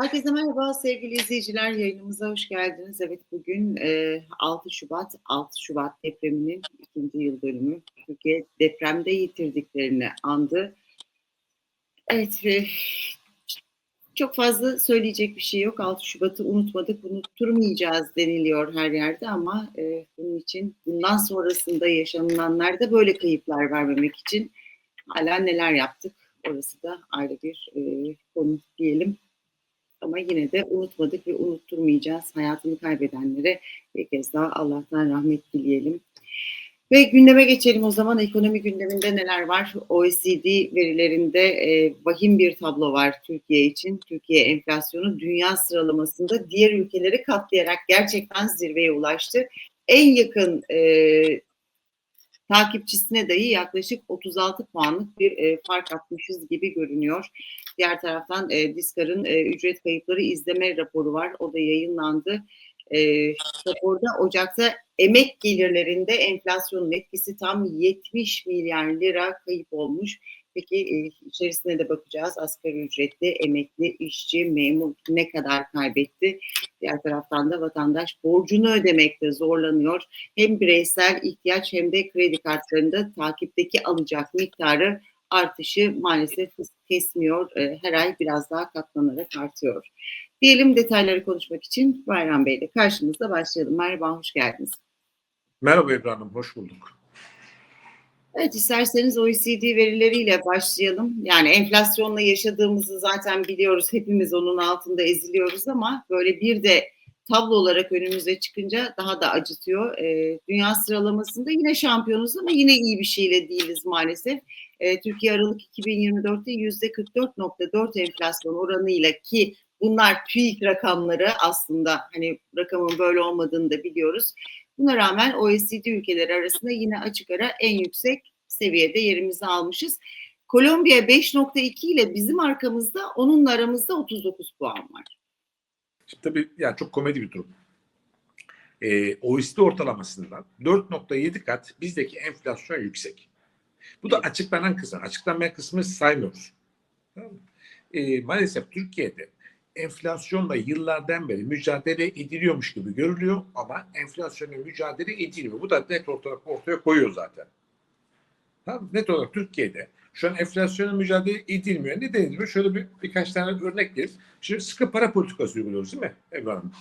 Herkese merhaba sevgili izleyiciler. Yayınımıza hoş geldiniz. Evet bugün e, 6 Şubat, 6 Şubat depreminin ikinci yıl dönümü. Türkiye depremde yitirdiklerini andı. Evet ve çok fazla söyleyecek bir şey yok. 6 Şubat'ı unutmadık, unutturmayacağız deniliyor her yerde ama e, bunun için bundan sonrasında yaşanılanlarda böyle kayıplar vermemek için hala neler yaptık orası da ayrı bir e, konu diyelim. Ama yine de unutmadık ve unutturmayacağız. Hayatını kaybedenlere bir kez daha Allah'tan rahmet dileyelim. Ve gündeme geçelim o zaman. Ekonomi gündeminde neler var? OECD verilerinde e, vahim bir tablo var Türkiye için. Türkiye enflasyonu dünya sıralamasında diğer ülkeleri katlayarak gerçekten zirveye ulaştı. En yakın e, takipçisine dahi yaklaşık 36 puanlık bir e, fark atmışız gibi görünüyor. Diğer taraftan e, Diskar'ın e, ücret kayıpları izleme raporu var. O da yayınlandı. E, raporda Ocak'ta emek gelirlerinde enflasyonun etkisi tam 70 milyar lira kayıp olmuş. Peki e, içerisine de bakacağız. Asgari ücretli, emekli, işçi, memur ne kadar kaybetti? Diğer taraftan da vatandaş borcunu ödemekte zorlanıyor. Hem bireysel ihtiyaç hem de kredi kartlarında takipteki alacak miktarı artışı maalesef kesmiyor. E, her ay biraz daha katlanarak artıyor. Diyelim detayları konuşmak için Bayram Bey ile karşınızda başlayalım. Merhaba, hoş geldiniz. Merhaba İbrahim, hoş bulduk. Evet isterseniz OECD verileriyle başlayalım. Yani enflasyonla yaşadığımızı zaten biliyoruz. Hepimiz onun altında eziliyoruz ama böyle bir de tablo olarak önümüze çıkınca daha da acıtıyor. E, dünya sıralamasında yine şampiyonuz ama yine iyi bir şeyle değiliz maalesef. E, Türkiye Aralık 2024'te yüzde 44.4 enflasyon oranıyla ki bunlar TÜİK rakamları aslında hani rakamın böyle olmadığını da biliyoruz. Buna rağmen OECD ülkeleri arasında yine açık ara en yüksek seviyede yerimizi almışız. Kolombiya 5.2 ile bizim arkamızda onunla aramızda 39 puan var. Şimdi tabii yani çok komedi bir durum. Ee, OECD ortalamasından 4.7 kat bizdeki enflasyon yüksek. Bu da açıklanan kısım. Açıklanmayan kısmı saymıyoruz. Tamam mı? Ee, maalesef Türkiye'de enflasyonla yıllardan beri mücadele ediliyormuş gibi görülüyor ama enflasyonla mücadele edilmiyor. Bu da net olarak ortaya koyuyor zaten. Tamam Net olarak Türkiye'de şu an enflasyonla mücadele edilmiyor. Neden edilmiyor? Şöyle bir birkaç tane örnek vereyim. Şimdi sıkı para politikası uyguluyoruz değil mi Ebru Hanım?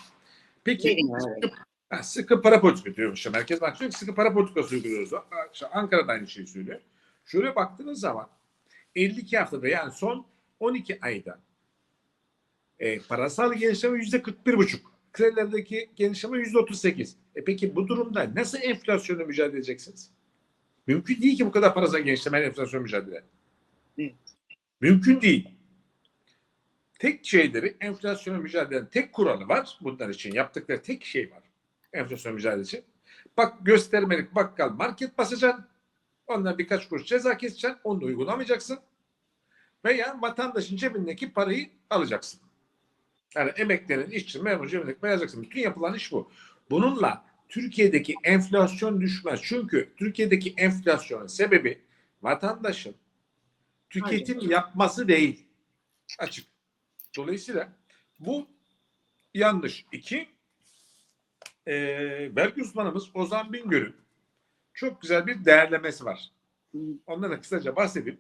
Peki sıkı, ha, sıkı para politikası diyorum işte. Merkez Bankası sıkı para politikası uyguluyoruz. İşte Ankara'da aynı şeyi söylüyor. Şöyle baktığınız zaman 52 haftada yani son 12 ayda e, parasal genişleme yüzde 41 buçuk. Kredilerdeki genişleme yüzde 38. E peki bu durumda nasıl enflasyonla mücadele edeceksiniz? Mümkün değil ki bu kadar parasal genişleme enflasyon mücadele. Evet. Mümkün değil. Tek şeyleri enflasyona mücadelenin tek kuralı var. Bunlar için yaptıkları tek şey var. Enflasyon mücadelesi. Bak göstermelik bakkal market basacaksın. Ondan birkaç kuruş ceza keseceksin. Onu da uygulamayacaksın. Veya vatandaşın cebindeki parayı alacaksın. Yani emeklerin, işçi, memur cebindeki parayı alacaksın. Bütün yapılan iş bu. Bununla Türkiye'deki enflasyon düşmez. Çünkü Türkiye'deki enflasyonun sebebi vatandaşın tüketim Hayır. yapması değil. Açık. Dolayısıyla bu yanlış. İki, e, vergi uzmanımız Ozan Bingöl'ün çok güzel bir değerlemesi var. Ondan da kısaca bahsedeyim.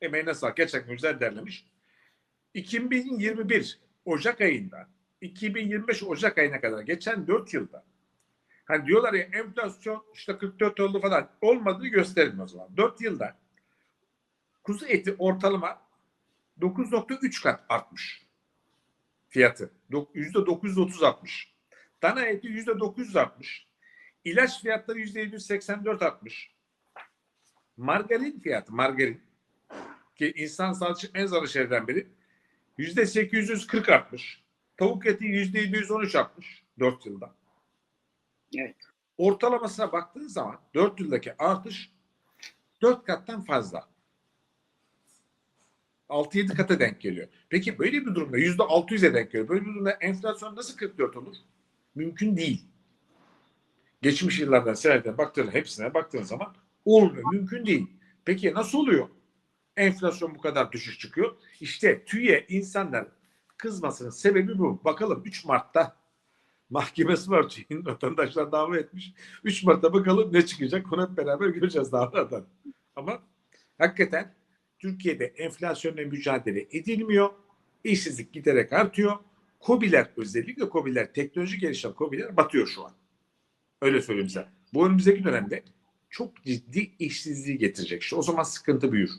Emeğine sağlık. Gerçekten güzel derlemiş. 2021 Ocak ayında 2025 Ocak ayına kadar geçen 4 yılda hani diyorlar ya enflasyon işte 44 oldu falan olmadığını gösterin o zaman. 4 yılda kuzu eti ortalama 9.3 kat artmış fiyatı. %930 artmış. Dana eti %900 artmış. İlaç fiyatları %784 artmış. Margarin fiyatı, margarin ki insan sağlığı için en zararlı şeylerden biri %840 artmış. Tavuk eti %713 artmış 4 yılda. Evet. Ortalamasına baktığın zaman 4 yıldaki artış 4 kattan fazla. 6-7 kata denk geliyor. Peki böyle bir durumda %600'e denk geliyor. Böyle bir durumda enflasyon nasıl 44 olur? Mümkün değil. Geçmiş yıllardan seneden baktığın hepsine baktığın zaman olmuyor. Mümkün değil. Peki nasıl oluyor? Enflasyon bu kadar düşük çıkıyor. İşte TÜİ'ye insanlar kızmasının sebebi bu. Bakalım 3 Mart'ta mahkemesi var. Çin vatandaşlar dava etmiş. 3 Mart'ta bakalım ne çıkacak. Onu beraber göreceğiz davadan. Ama hakikaten Türkiye'de enflasyonla mücadele edilmiyor. İşsizlik giderek artıyor. Kobiler özellikle Kobiler, teknoloji gelişen Kobiler batıyor şu an. Öyle söyleyeyim size. Bu önümüzdeki dönemde çok ciddi işsizliği getirecek. İşte o zaman sıkıntı büyür.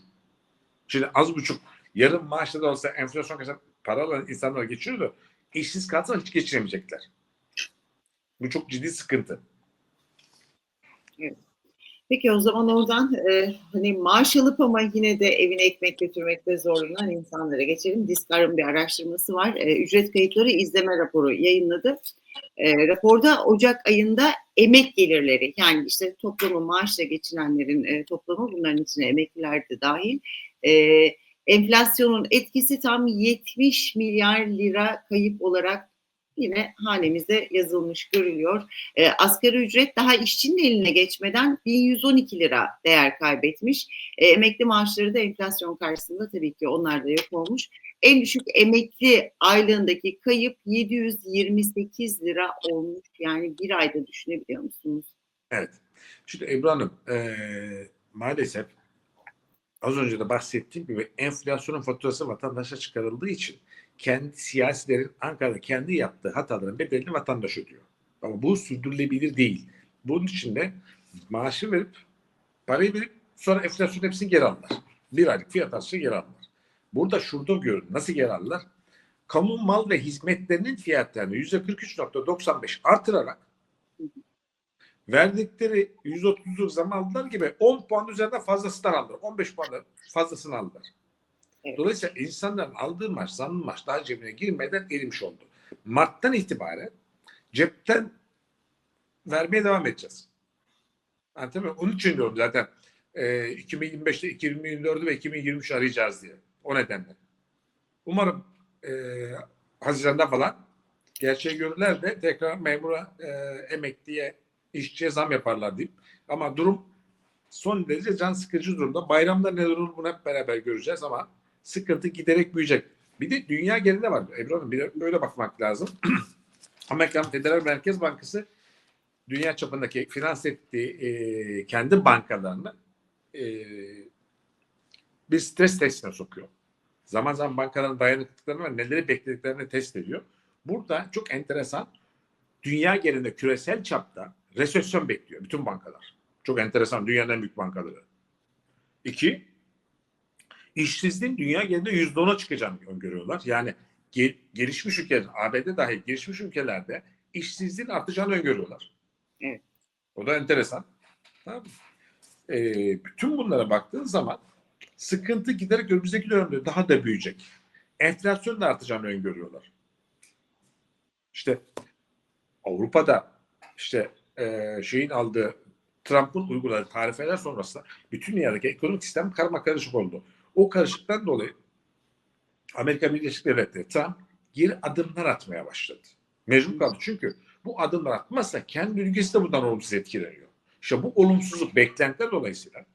Şimdi az buçuk yarım maaşla da olsa enflasyon kadar paralar insanlar geçiyor da işsiz kalsa hiç geçiremeyecekler. Bu çok ciddi sıkıntı. Peki o zaman oradan e, hani maaş alıp ama yine de evine ekmek götürmekte zorlanan insanlara geçelim. Diskar'ın bir araştırması var. E, ücret kayıtları izleme raporu yayınladı. E, raporda Ocak ayında emek gelirleri yani işte toplamı maaşla geçinenlerin e, toplamı bunların içine emekliler de dahil. E, enflasyonun etkisi tam 70 milyar lira kayıp olarak yine hanemize yazılmış görülüyor. E, asgari ücret daha işçinin eline geçmeden 1112 lira değer kaybetmiş. E, emekli maaşları da enflasyon karşısında tabii ki onlar da yok olmuş. En düşük emekli aylığındaki kayıp 728 lira olmuş. Yani bir ayda düşünebiliyor musunuz? Evet. Şimdi Ebru Hanım e, maalesef az önce de bahsettiğim gibi enflasyonun faturası vatandaşa çıkarıldığı için kendi siyasilerin Ankara'da kendi yaptığı hataların bedelini vatandaş ödüyor. Ama bu sürdürülebilir değil. Bunun için de maaşı verip parayı verip sonra enflasyon hepsini geri alırlar. Bir aylık fiyat artışı geri alırlar. Burada şurada görün. Nasıl geri alırlar? Kamu mal ve hizmetlerinin fiyatlarını %43.95 artırarak verdikleri 130'luk zam aldılar gibi 10 puan üzerinden fazlasından aldılar. 15 puan fazlasını aldılar. Evet. Dolayısıyla insanların aldığı maaş, zamlı maaş daha cebine girmeden erimiş oldu. Mart'tan itibaren cepten vermeye devam edeceğiz. Anlatabiliyor muyum? Onun için diyorum zaten e, 2025'te 2024'ü ve 2023 arayacağız diye. O nedenle. Umarım e, Haziran'da falan gerçeği görürler de tekrar memura, e, emekliye, işçiye zam yaparlar diyeyim. Ama durum son derece can sıkıcı durumda. Bayramda neler olur bunu hep beraber göreceğiz ama sıkıntı giderek büyüyecek. Bir de dünya genelinde var. Ebru Hanım bir de öyle bakmak lazım. Amerikan Federal Merkez Bankası dünya çapındaki finans ettiği e, kendi bankalarını e, bir stres testine sokuyor. Zaman zaman bankaların dayanıklılıklarını ve neleri beklediklerini test ediyor. Burada çok enteresan dünya genelinde küresel çapta resesyon bekliyor bütün bankalar. Çok enteresan dünyanın en büyük bankaları. İki, işsizliğin dünya genelinde yüzde ona çıkacağını öngörüyorlar. Yani gel- gelişmiş ülkeler, ABD dahil gelişmiş ülkelerde işsizliğin artacağını öngörüyorlar. Evet. O da enteresan. Tamam? Ee, bütün bunlara baktığın zaman sıkıntı giderek önümüzdeki dönemde daha da büyüyecek. Enflasyon da artacağını öngörüyorlar. İşte Avrupa'da işte e, şeyin aldığı Trump'ın uyguladığı tarifeler sonrasında bütün dünyadaki ekonomik sistem karma karışık oldu. O karışıklıktan dolayı Amerika Birleşik Devletleri Trump geri adımlar atmaya başladı. Mecbur kaldı. Çünkü bu adımlar atmazsa kendi ülkesi de bundan olumsuz etkileniyor. İşte bu olumsuzluk beklentiler dolayısıyla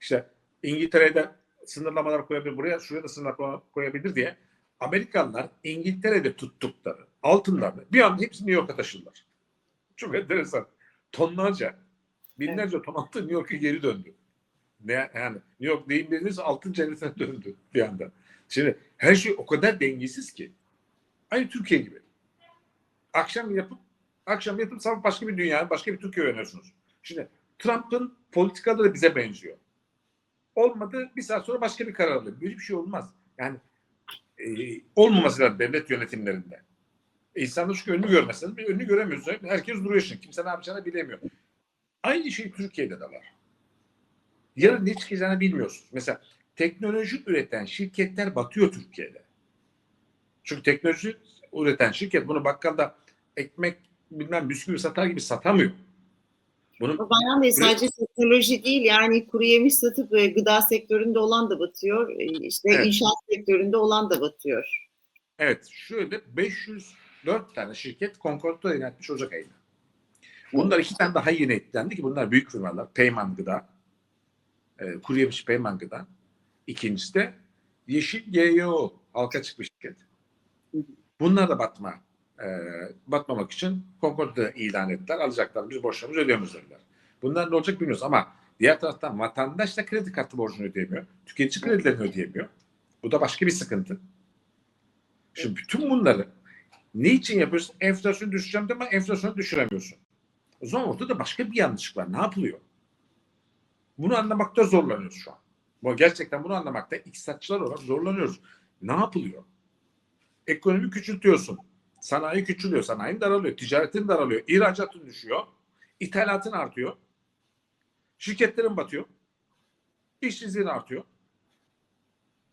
işte İngiltere'de sınırlamalar koyabilir, buraya şuraya da sınırlamalar koyabilir diye Amerikanlar İngiltere'de tuttukları altınlarını bir anda hepsini New York'a taşıdılar. Çok enteresan. Tonlarca, binlerce ton altın New York'a geri döndü. Ne, yani New York deyim dediniz altın cennetine döndü bir anda. Şimdi her şey o kadar dengesiz ki. Aynı Türkiye gibi. Akşam yapıp akşam yatıp sabah başka bir dünya, başka bir Türkiye yönetiyorsunuz. Şimdi Trump'ın politikaları bize benziyor. Olmadı bir saat sonra başka bir karar alıyor. Böyle bir şey olmaz. Yani e, olmaması lazım devlet yönetimlerinde. E, İnsanlar çünkü önünü görmezseniz bir önünü göremiyorsunuz. Herkes duruyor şimdi. Kimse ne yapacağını bilemiyor. Aynı şey Türkiye'de de var. Yarın ne çıkacağını bilmiyorsunuz. Mesela teknoloji üreten şirketler batıyor Türkiye'de. Çünkü teknoloji üreten şirket bunu bakkalda ekmek bilmem bisküvi satar gibi satamıyor. Bunun O Bayram Bey sadece teknoloji değil yani kuru yemiş satıp e, gıda sektöründe olan da batıyor. E, işte Evet. inşaat sektöründe olan da batıyor. Evet şöyle 504 tane şirket Concord'da yönetmiş Ocak ayında. Bunlar iki tane daha yeni eklendi ki bunlar büyük firmalar. Peyman Gıda, e, kuru yemiş Peyman Gıda. İkincisi de Yeşil GYO Halka açık bir şirket. Bunlar da batma e, batmamak için Concord'u ilan ettiler. Alacaklar. Biz borçlarımızı ödeyemiyoruz dediler. Bunlar ne olacak bilmiyoruz ama diğer taraftan vatandaş da kredi kartı borcunu ödeyemiyor. Tüketici kredilerini ödeyemiyor. Bu da başka bir sıkıntı. Şimdi bütün bunları ne için yapıyorsun? Enflasyonu düşüreceğim de ama enflasyonu düşüremiyorsun. O zaman ortada başka bir yanlışlık var. Ne yapılıyor? Bunu anlamakta zorlanıyoruz şu an. Bu gerçekten bunu anlamakta iktisatçılar olarak zorlanıyoruz. Ne yapılıyor? Ekonomi küçültüyorsun. Sanayi küçülüyor. Sanayinin daralıyor. Ticaretin daralıyor. İhracatın düşüyor. İthalatın artıyor. Şirketlerin batıyor. İşsizliğin artıyor.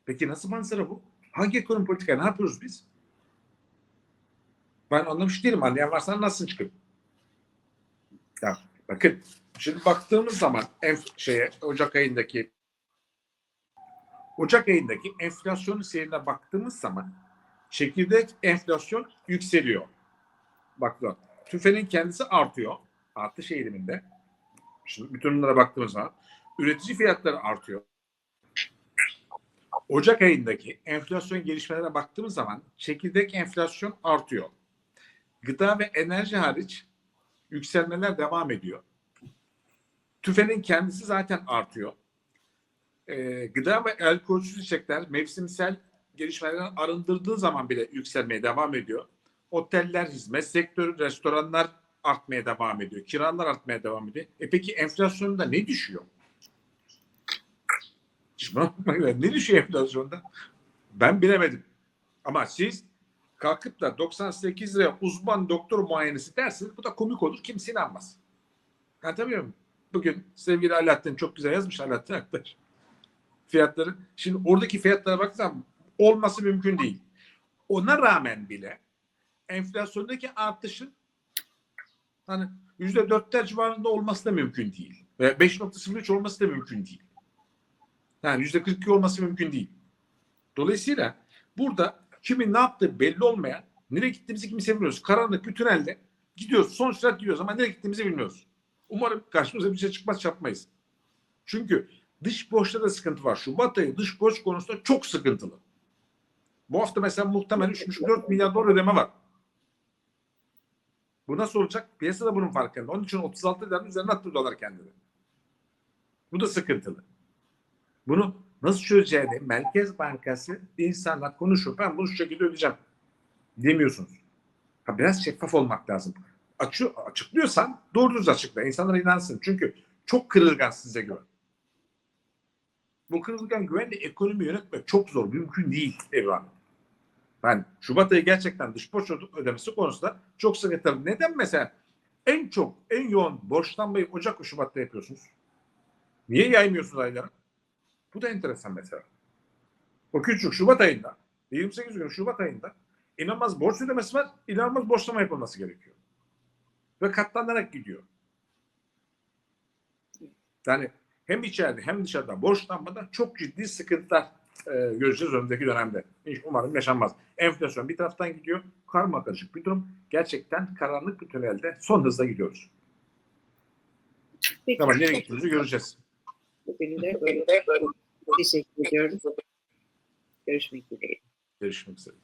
Peki nasıl manzara bu? Hangi ekonomi politika ne yapıyoruz biz? Ben anlamış değilim. Anlayan varsa nasıl çıkıp? Ya bakın şimdi baktığımız zaman en şeye Ocak ayındaki Ocak ayındaki enflasyonun seyrine baktığımız zaman çekirdek enflasyon yükseliyor. Bak bak. TÜFE'nin kendisi artıyor. Artış eğiliminde. Şimdi bütün bunlara baktığımız zaman üretici fiyatları artıyor. Ocak ayındaki enflasyon gelişmelerine baktığımız zaman çekirdek enflasyon artıyor. Gıda ve enerji hariç yükselmeler devam ediyor. TÜFE'nin kendisi zaten artıyor. Ee, gıda ve alkolsüz içecekler mevsimsel gelişmelerden arındırdığı zaman bile yükselmeye devam ediyor. Oteller, hizmet sektörü, restoranlar artmaya devam ediyor. Kiralar artmaya devam ediyor. E peki enflasyonda ne düşüyor? Ne düşüyor enflasyonda? Ben bilemedim. Ama siz kalkıp da 98 liraya uzman doktor muayenesi dersiniz. Bu da komik olur. Kimse inanmaz. Anlatabiliyor muyum? Bugün sevgili Alaaddin çok güzel yazmış Alaaddin Aktaş. Fiyatları. Şimdi oradaki fiyatlara baksam olması mümkün değil. Ona rağmen bile enflasyondaki artışın hani yüzde dörtler civarında olması da mümkün değil. Ve 5.03 olması da mümkün değil. Yani yüzde 42 olması mümkün değil. Dolayısıyla burada kimin ne yaptığı belli olmayan nereye gittiğimizi kimse bilmiyoruz. Karanlık bir tünelde gidiyoruz. Sonuçlar gidiyoruz ama nereye gittiğimizi bilmiyoruz. Umarım karşımıza bir şey çıkmaz çarpmayız. Çünkü dış borçta da sıkıntı var. Şubat ayı dış borç konusunda çok sıkıntılı. Bu hafta mesela muhtemelen 3,4 milyar dolar ödeme var. Bu nasıl olacak? Piyasa da bunun farkında. Onun için 36 liranın üzerine attı dolar kendini. Bu da sıkıntılı. Bunu nasıl çözeceğini Merkez Bankası insanlar konuşuyor. Ben bunu şu şekilde ödeyeceğim. Demiyorsunuz. Ha, biraz şeffaf olmak lazım. Açı, açıklıyorsan doğru düz açıkla. İnsanlar inansın. Çünkü çok kırılgan size göre. Bu kırılgan güvenle ekonomi yönetmek çok zor. Mümkün değil Evran. Ben Şubat ayı gerçekten dış borç ödemesi konusunda çok sıkıntılı. Neden mesela en çok, en yoğun borçlanmayı Ocak ve Şubat'ta yapıyorsunuz? Niye yaymıyorsunuz aylara? Bu da enteresan mesela. O küçük Şubat ayında, 28 gün Şubat ayında inanılmaz borç ödemesi var, inanılmaz borçlama yapılması gerekiyor. Ve katlanarak gidiyor. Yani hem içeride hem dışarıda borçlanmada çok ciddi sıkıntılar e, göreceğiz önümüzdeki dönemde. Hiç umarım yaşanmaz. Enflasyon bir taraftan gidiyor. Karma karışık bir durum. Gerçekten karanlık bir tünelde son hızla gidiyoruz. Peki. Ama nereye gittiğimizi göreceğiz. Bugün de böyle teşekkür ediyoruz. Görüşmek dileğiyle. Görüşmek üzere.